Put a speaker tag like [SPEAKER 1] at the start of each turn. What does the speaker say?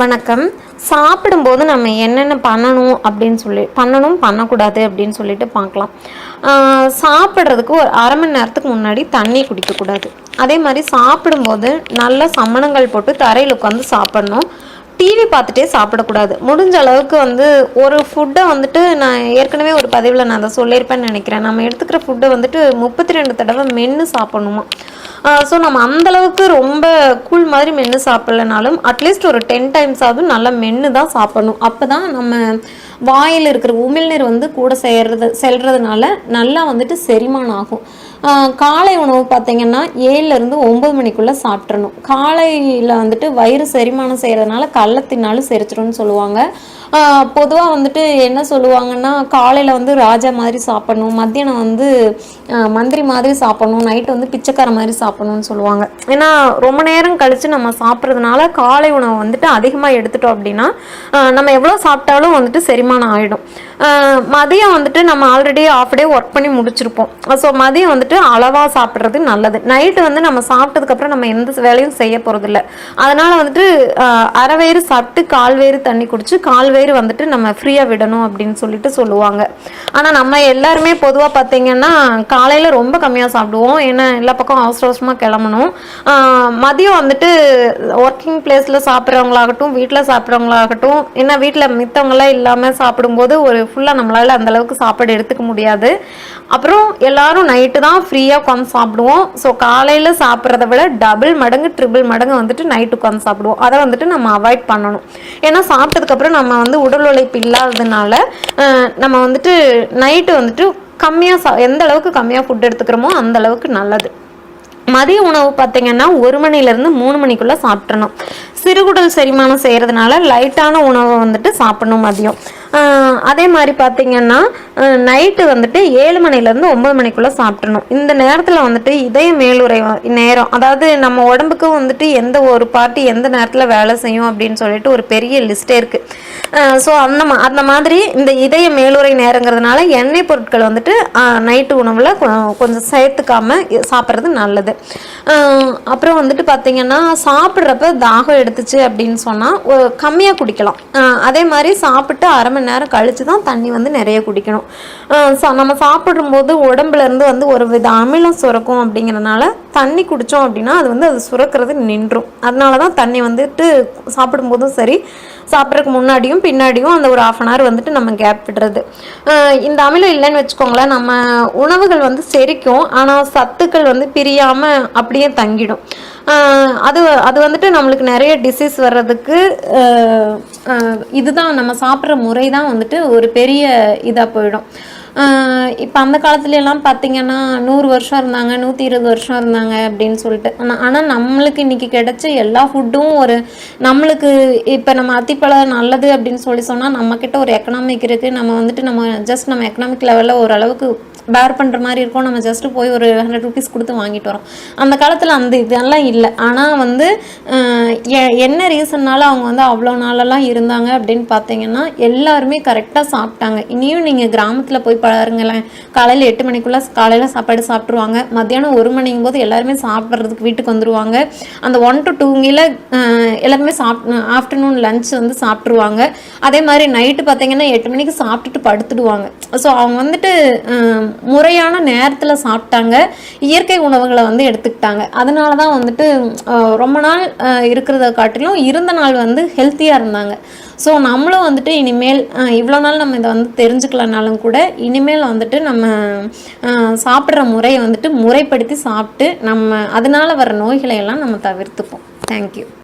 [SPEAKER 1] வணக்கம். சாப்பிடும்போது நம்ம என்னென்ன பண்ணணும் அப்படின்னு சொல்லி பண்ணணும் பண்ணக்கூடாது அப்படின்னு சொல்லிட்டு பார்க்கலாம். சாப்பிட்றதுக்கு ஒரு அரை மணி நேரத்துக்கு முன்னாடி தண்ணி குடிக்கக்கூடாது. அதே மாதிரி சாப்பிடும்போது நல்ல சம்மணங்கள் போட்டு தரையில் உட்காந்து சாப்பிடணும். டிவி பார்த்துட்டே சாப்பிடக்கூடாது. முடிஞ்ச அளவுக்கு வந்து ஒரு ஃபுட்டை வந்துட்டு நான் ஏற்கனவே ஒரு பதிவில் நான் அதை சொல்லியிருப்பேன்னு நினைக்கிறேன். நம்ம எடுத்துக்கிற ஃபுட்டை வந்துட்டு முப்பத்தி ரெண்டு தடவை மென்று சாப்பிடணுமா? ஸோ நம்ம அந்த அளவுக்கு ரொம்ப கூழ் மாதிரி மென்று சாப்பிட்லனாலும் அட்லீஸ்ட் ஒரு டென் டைம்ஸ் ஆகும் நல்லா மென்று தான் சாப்பிடணும். அப்போ தான் நம்ம வாயில் இருக்கிற உமிழ்நீர் வந்து கூட சேர்றது செல்றதுனால நல்லா வந்துட்டு செரிமானம் ஆகும். காலை உணவு பார்த்தீங்கன்னா ஏழுலேருந்து ஒம்பது மணிக்குள்ளே சாப்பிட்றணும் காலையில் வந்துட்டு வயிறு செரிமானம் செய்கிறதுனால கடல செரிச்சிடும்னு சொல்லுவாங்க. பொதுவாக வந்துட்டு என்ன சொல்லுவாங்கன்னா காலையில் வந்து ராஜா மாதிரி சாப்பிடணும் மத்தியானம் வந்து மந்திரி மாதிரி சாப்பிடணும் நைட்டு வந்து பிச்சைக்கார மாதிரி சாப்பிடணும்னு சொல்லுவாங்க. ஏன்னா ரொம்ப நேரம் கழித்து நம்ம சாப்பிட்றதுனால காலை உணவு வந்துட்டு அதிகமாக எடுத்துட்டோம் அப்படின்னா நம்ம எவ்வளோ சாப்பிட்டாலும் வந்துட்டு செரிமானம் ஆகிடும் மதியம் வந்துட்டு நம்ம ஆல்ரெடி ஆஃப் டே ஒர்க் பண்ணி முடிச்சிருப்போம். ஸோ மதியம் வந்துட்டு அளவாக சாப்பிட்றது நல்லது. நைட்டு வந்து நம்ம சாப்பிட்டதுக்கப்புறம் நம்ம எந்த வேலையும் செய்ய போகிறதில்ல அதனால் வந்துட்டு ஆஹ் அரை வயிறு சாப்பிட்டு கால் வயிறு தண்ணி குடிச்சு கால் வயிறு வந்துட்டு நம்ம ஃப்ரீயாக விடணும் அப்படின்னு சொல்லிட்டு சொல்லுவாங்க. ஆனால் நம்ம எல்லாருமே பொதுவாக பார்த்தீங்கன்னா காலையில் ரொம்ப கம்மியாக சாப்பிடுவோம். ஏன்னா எல்லா பக்கம் அவசர அவசரமாக கிளம்பணும். மதியம் வந்துட்டு ஒர்க்கிங் பிளேஸில் சாப்பிட்றவங்களாகட்டும் வீட்டில் சாப்பிட்றவங்களாகட்டும் ஏன்னா வீட்டில் மித்தவங்களாம் இல்லாமல் சாப்பிடும்போது ஒரு ஃபுல்லாக நம்மளால் அந்தளவுக்கு சாப்பாடு எடுத்துக்க முடியாது. அப்புறம் எல்லாரும் நைட்டு தான் ஃப்ரீயாக உட்காந்து சாப்பிடுவோம். ஸோ காலையில் சாப்பிட்றத விட டபுள் மடங்கு ட்ரிபிள் மடங்கு வந்துட்டு நைட்டு உட்காந்து சாப்பிடுவோம். அதை வந்துட்டு நம்ம அவாய்ட் பண்ணணும். ஏன்னா சாப்பிட்டதுக்கப்புறம் நம்ம வந்து உடல் உழைப்பு இல்லாததுனால நம்ம வந்துட்டு நைட்டு வந்துட்டு கம்மியாக சா எந்த அளவுக்கு கம்மியாக ஃபுட் எடுத்துக்கிறோமோ அந்த அளவுக்கு நல்லது. மதிய உணவு பார்த்தீங்கன்னா ஒரு மணிலேருந்து மூணு மணிக்குள்ளே சாப்பிட்றணும் சிறுகுடல் செரிமானம் செய்கிறதுனால லைட்டான உணவை வந்துட்டு சாப்பிடணும் மதியம். அதே மாதிரி பார்த்தீங்கன்னா நைட்டு வந்துட்டு ஏழு மணிலேருந்து ஒம்பது மணிக்குள்ளே சாப்பிடணும். இந்த நேரத்தில் வந்துட்டு இதய மேலுரை நேரம். அதாவது நம்ம உடம்புக்கு வந்துட்டு எந்த ஒரு பார்ட்டி எந்த நேரத்தில் வேலை செய்யும் அப்படின்னு சொல்லிட்டு ஒரு பெரிய லிஸ்ட்டே இருக்குது ஸோ அந்த மா அந்த மாதிரி இந்த இதய மேலுரை நேரங்கிறதுனால எண்ணெய் பொருட்கள் வந்துட்டு நைட்டு உணவில் கொஞ்சம் சேர்த்துக்காம சாப்பிட்றது நல்லது. அப்புறம் வந்துட்டு பார்த்தீங்கன்னா சாப்பிட்றப்ப தாகம் எடுத்துச்சு அப்படின்னு சொன்னால் கம்மியாக குடிக்கலாம். அதே மாதிரி சாப்பிட்டு அரை மணி நேரம் கழித்து தான் தண்ணி வந்து நிறைய குடிக்கணும். சா- நம்ம சாப்பிடும்போது உடம்புலேருந்து வந்து ஒரு வித அமிலம் சுரக்கும் அப்படிங்கிறனால தண்ணி குடித்தோம் அப்படின்னா அது வந்து அது சுரக்கிறது நின்றும். அதனால தான் தண்ணி வந்துட்டு சாப்பிடும்போதும் சரி சாப்பிட்றதுக்கு முன்னாடியும் பின்னாடியும் அந்த ஒரு ஆஃப் அன் ஹவர் வந்துட்டு நம்ம கேப் விடுறது. இந்த அமிலம் இல்லைன்னு வச்சுக்கோங்களேன் நம்ம உணவுகள் வந்து செரிக்கும் ஆனால் சத்துக்கள் வந்து பிரியாமல் அப்படியே தங்கிடும். அது அது வந்துட்டு நம்மளுக்கு நிறைய டிசீஸ் வர்றதுக்கு இதுதான் நம்ம சாப்பிட்ற முறை தான் வந்துட்டு ஒரு பெரிய இதாக போயிடும். இப்போ அந்த காலத்துலலாம் பார்த்தீங்கன்னா நூறு வருஷம் இருந்தாங்க நூற்றி இருபது வருஷம் இருந்தாங்க அப்படின்னு சொல்லிட்டு. ஆனால் ஆனால் நம்மளுக்கு இன்னைக்கு கிடைச்ச எல்லா ஃபுட்டும் ஒரு நம்மளுக்கு இப்போ நம்ம அத்திப்பழம் நல்லது அப்படின்னு சொல்லி சொன்னால் நம்மக்கிட்ட ஒரு எக்கனாமிக் இருக்குது நம்ம வந்துட்டு நம்ம ஜஸ்ட் நம்ம எக்கனாமிக் லெவலில் ஓரளவுக்கு பேர் பண்ணுற மாதிரி இருக்கும். நம்ம ஜஸ்ட்டு போய் ஒரு ஹண்ட்ரட் ருபீஸ் கொடுத்து வாங்கிட்டு வரோம். அந்த காலத்தில் அந்த இதெல்லாம் இல்லை. ஆனால் வந்து எ- என்ன ரீசன்னால அவங்க வந்து அவ்வளோ நாளெல்லாம் இருந்தாங்க அப்படின்னு பார்த்தீங்கன்னா எல்லாருமே கரெக்டாக சாப்பிட்டாங்க. இனியும் நீங்கள் கிராமத்தில் போய் பாருங்களேன் காலையில் எட்டு மணிக்குள்ளே காலையில் சாப்பாடு சாப்பிட்ருவாங்க மத்தியானம் ஒரு மணிங்கும் போது எல்லாருமே சாப்பிட்றதுக்கு வீட்டுக்கு வந்துடுவாங்க அந்த ஒன் டு டூங்கில் எல்லாருமே சாப் ஆஃப்டர்நூன் லஞ்ச் வந்து சாப்பிட்ருவாங்க அதே மாதிரி நைட்டு பார்த்தீங்கன்னா எட்டு மணிக்கு சாப்பிட்டுட்டு படுத்துடுவாங்க. ஸோ அவங்க வந்துட்டு முறையான நேரத்தில் சாப்பிட்டாங்க. இயற்கை உணவுகளை வந்து எடுத்துக்கிட்டாங்க. அதனால தான் வந்துட்டு ரொம்ப நாள் இருக்கிறத காட்டிலும் இருந்த நாள் வந்து ஹெல்த்தியாக இருந்தாங்க. ஸோ நம்மளும் வந்துட்டு இனிமேல் இவ்வளோ நாள் நம்ம இதை வந்து தெரிஞ்சுக்கலனாலும் கூட இனிமேல் வந்துட்டு நம்ம சாப்பிட்ற முறையை வந்துட்டு முறைப்படுத்தி சாப்பிட்டு நம்ம அதனால வர நோய்களை எல்லாம் நம்ம தவிர்த்துப்போம். தேங்க்யூ